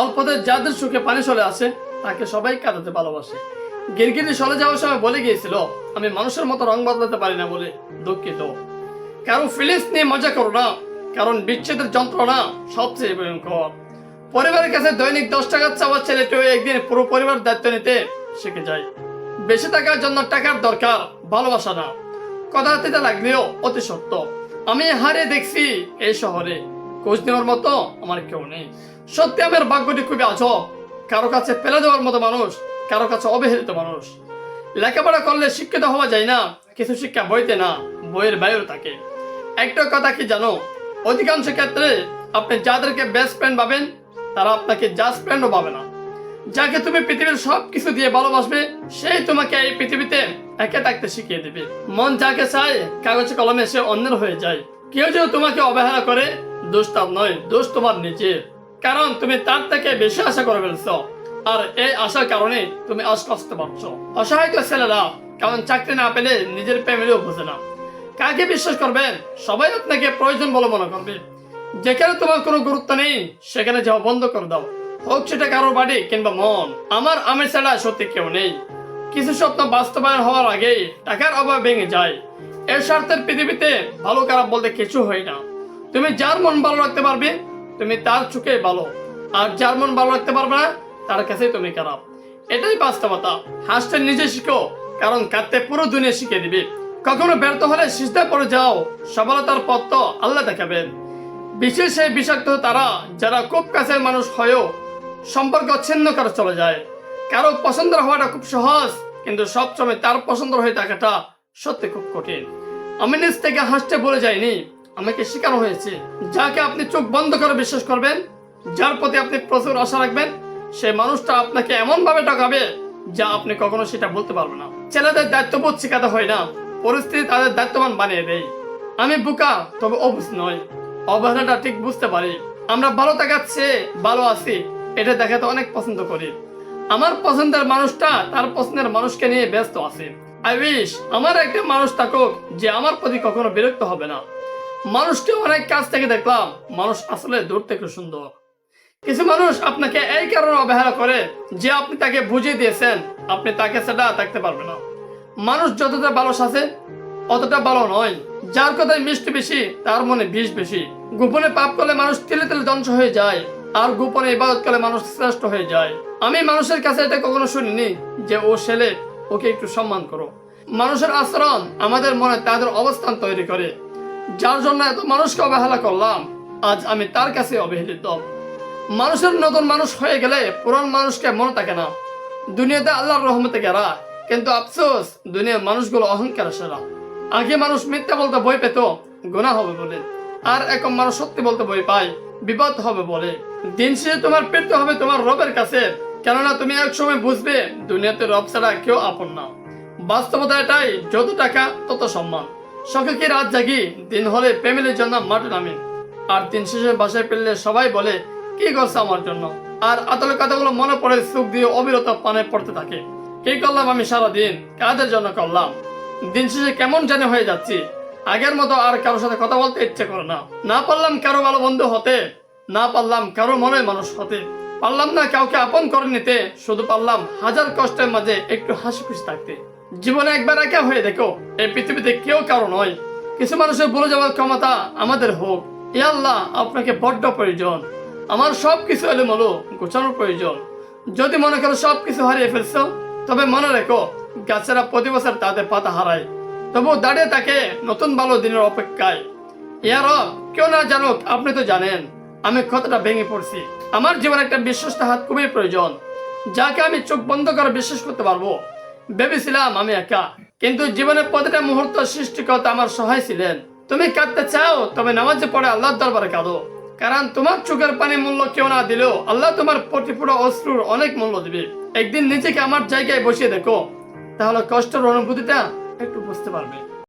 অল্পতে যাদের সুখে পানি চলে আসে, তাকে সবাই কাঁদাতে ভালোবাসে। গিরগিরি চলে যাওয়ার সময় বলে গিয়েছিল, আমি মানুষের মতো রং বদলাতে পারি না বলে দুঃখিত। কারও ফিলিংস নিয়ে মজা করো না, কারণ বিচ্ছেদের যন্ত্রণা সবচেয়ে ভয়ঙ্কর। পরিবারের কাছে দৈনিক দশ টাকা চাওয়া ছেলেটিও একদিন পুরো পরিবার দায়িত্ব নিতে শিখে যায়। বেশি টাকার জন্য টাকার দরকার, ভালোবাসা না। কথা দিতে লাগলেও অতি সত্য। আমি হারে দেখছি এই শহরে। খোঁজ নেওয়ার মতো আমার কেউ নেই। সত্যি আমার ভাগ্যটি খুবই আজব কারও কাছে ফেলে দেওয়ার মতো মানুষ, কারও কাছে অবহেলিত মানুষ। লেখাপড়া করলে শিক্ষিত হওয়া যায় না, কিছু শিক্ষা বইতে না, বইয়ের বাইরে থাকে। একটা কথা কি জানো? অধিকাংশ ক্ষেত্রে আপনি যাদেরকে বেস্ট ফ্রেন্ড পাবেন তারা আপনাকে জাস্ট ফ্রেন্ডও পাবে না। যাকে তুমি পৃথিবীর সব কিছু দিয়ে ভালোবাসবে, সেই তোমাকে এই পৃথিবীতে একে থাকতে শিখিয়ে দেবে। মন যাকে চায়, কাগজে কলমে সে অন্যের হয়ে যায়। কেউ যদি তোমাকে অবহেলা করে, দোষ তার নয়, দোষ তোমার নিজের। কারণ তুমি তার থেকে বেশি আশা করে ফেলছ। আর এই আশার কারণে তুমি অস্কষ্ট পাচ্ছ। অসহায় ছেলেরা, কারণ চাকরি না পেলে নিজের ফ্যামিলিও বোঝে না। কাকে বিশ্বাস করবেন? সবাই আপনাকে প্রয়োজন বলে মনে করবে। যেখানে তোমার কোনো গুরুত্ব নেই, সেখানে যাওয়া বন্ধ করে দাও। হোক সেটা কারও বাড়ি কিংবা মন, আমার আমের ছাড়া সত্যি কেউ নেই। কিছু স্বপ্ন বাস্তবায়ন হওয়ার আগেই টাকার অভাব ভেঙে যায়। এর স্বার্থের পৃথিবীতে ভালো খারাপ বলতে কিছু হয় না। তুমি যার মন ভালো রাখতে পারবে তুমি তার চোখে ভালো। আর যার মন ভালো রাখতে পারবে না, তার কাছেই তুমি খারাপ। এটাই বাস্তবতা। হাসতে নিজে শিখো, কারণ কাঁদতে পুরো দুনিয়া শিখে দিবে। কখনো ব্যর্থ হলে সিজদা পড়ে যাও, সফলতার পথ তো আল্লাহ দেখাবেন। বিশেষ সেই বিষাক্ত তারা, যারা খুব কাছের মানুষ হয়েও সম্পর্ক ছিন্ন করে চলে যায়। কারও পছন্দ হওয়াটা খুব সহজ, কিন্তু সবসময় তার পছন্দ হয়ে থাকাটা সত্যি খুব কঠিন। আমি নিজ থেকে হাসতে বলে যাইনি আমাকে শেখানো হয়েছে। যাকে আপনি চোখ বন্ধ করে বিশ্বাস করবেন, যার প্রতি আপনি প্রচুর আশা রাখবেন সেই মানুষটা আপনাকে এমন ভাবে টাকাবে যা আপনি কখনো সেটা বলতে পারবেন না। ছেলেদের দায়িত্ববোধ শেখাতে হয় না, পরিস্থিতি তাদের দায়িত্ববান বানিয়ে দেয়। আমি বোকা, তবে অবুঝ নয়। অবহেলাটা ঠিক বুঝতে পারি। আমরা ভালো থাকাচ্ছে ভালো আছি, এটা দেখাতে অনেক পছন্দ করি। আমার পছন্দের মানুষটা তার পছন্দের মানুষকে নিয়ে ব্যস্ত আছে। আই উইশ আমার একটা মানুষ থাকুক যে আমার প্রতি কখনো বিরক্ত হবে না। মানুষকে অনেক কাছ থেকে দেখলাম। মানুষ আসলে দূর থেকে সুন্দর। কিছু মানুষ আপনাকে এই কারণে অবহেলা করে যে আপনি তাকে বুঝিয়ে দিয়েছেন, আপনি তাকে সেটা থাকতে পারবেন না। মানুষ যতটা ভালো সাজে, অতটা ভালো নয়। যার কথায় মিষ্টি বেশি, তার মনে বিষ বেশি। গোপনে পাপ করলে মানুষ তেলে তেলে ধ্বংস হয়ে যায়, আর গোপনে ইবাদত করলে মানুষ শ্রেষ্ঠ হয়ে যায়। আমি মানুষের কাছে এটা কখনো শুনিনি যে ও ছেলে, ওকে একটু সম্মান করো। মানুষের আচরণ আমাদের মনে তাদের অবস্থান তৈরি করে। যার জন্য এত মানুষকে অবহেলা করলাম, আজ আমি তার কাছে অবহেলিত। মানুষের নতুন মানুষ হয়ে গেলে পুরান মানুষকে মনে থাকে না। দুনিয়াতে আল্লাহর রহমতে গেরা, কিন্তু আফসোস, দুনিয়ার মানুষগুলো অহংকার সেরা। আগে মানুষ মিথ্যা বলতে ভয় পেত গুণা হবে বলে। আর এখন মানুষ সত্যি বলতে ভয় পায়, বিপদ হবে বলে। দিন শেষে তোমার পেতে হবে তোমার রবের কাছে, কেননা তুমি এক সময় বুঝবে, দুনিয়াতে রব ছাড়া কেউ আপন না। বাস্তবতা এটাই, যত টাকা, তত সম্মান। সকালে কি রাত জাগি দিন হলে ফ্যামিলির জন্য মাঠে নামি। আর দিন শেষে বাসায় পেলে সবাই বলে, কি করছে আমার জন্য? আর আতলের কথাগুলো মনে পড়ে সুখ দিয়ে অবিরত পানে পড়তে থাকে। কি করলাম আমি সারা দিন কাদের জন্য করলাম? দিন শেষে কেমন জানে হয়ে যাচ্ছি। আগের মতো আর কারোর সাথে কথা বলতে ইচ্ছে করে না। না পারলাম কারও ভালো বন্ধু হতে, না পারলাম কারও মনে মানুষ হতে। পারলাম না কাউকে আপন করে নিতে, শুধু পারলাম হাজার কষ্টের মাঝে একটু হাসি খুশি থাকতে। জীবনে একবার একা হয়ে দেখো, এই পৃথিবীতে কেউ কারও নয়। কিছু মানুষের বলে যাওয়ার ক্ষমতা আমাদের হোক। এ আল্লাহ, আপনাকে বড্ড প্রয়োজন। আমার সব কিছু এলোমেলো গোছানোর প্রয়োজন। যদি মনে করো সব কিছু হারিয়ে ফেলছো, তবে মনে রেখো, গাছেরা প্রতি বছর তাদের পাতা হারায়। তবু দাঁড়িয়ে থাকে নতুন ভালো দিনের অপেক্ষায়। ইয়ার কেউ না জানুক, আপনি তো জানেন, আমি কতটা ভেঙে পড়ছি। আমার জীবনে একটা বিশ্বস্ত হাত খুবই প্রয়োজন, যাকে আমি চোখ বন্ধ করে বিশ্বাস করতে পারব। ভেবেছিলাম আমি একা, কিন্তু জীবনের প্রতিটা মুহূর্ত সৃষ্টিকর্তা আমার সহায় ছিলেন। তুমি কাঁদতে চাও, তবে নামাজে পড়ে আল্লাহ দরবারে কাঁদো। কারণ তোমার চোখের পানি মূল্য কেউ না দিলেও আল্লাহ তোমার প্রতিপুরা অশ্রুর অনেক মূল্য দিবে। একদিন নিজেকে আমার জায়গায় বসিয়ে দেখো, তাহলে কষ্টের অনুভূতিটা একটু বুঝতে পারবে।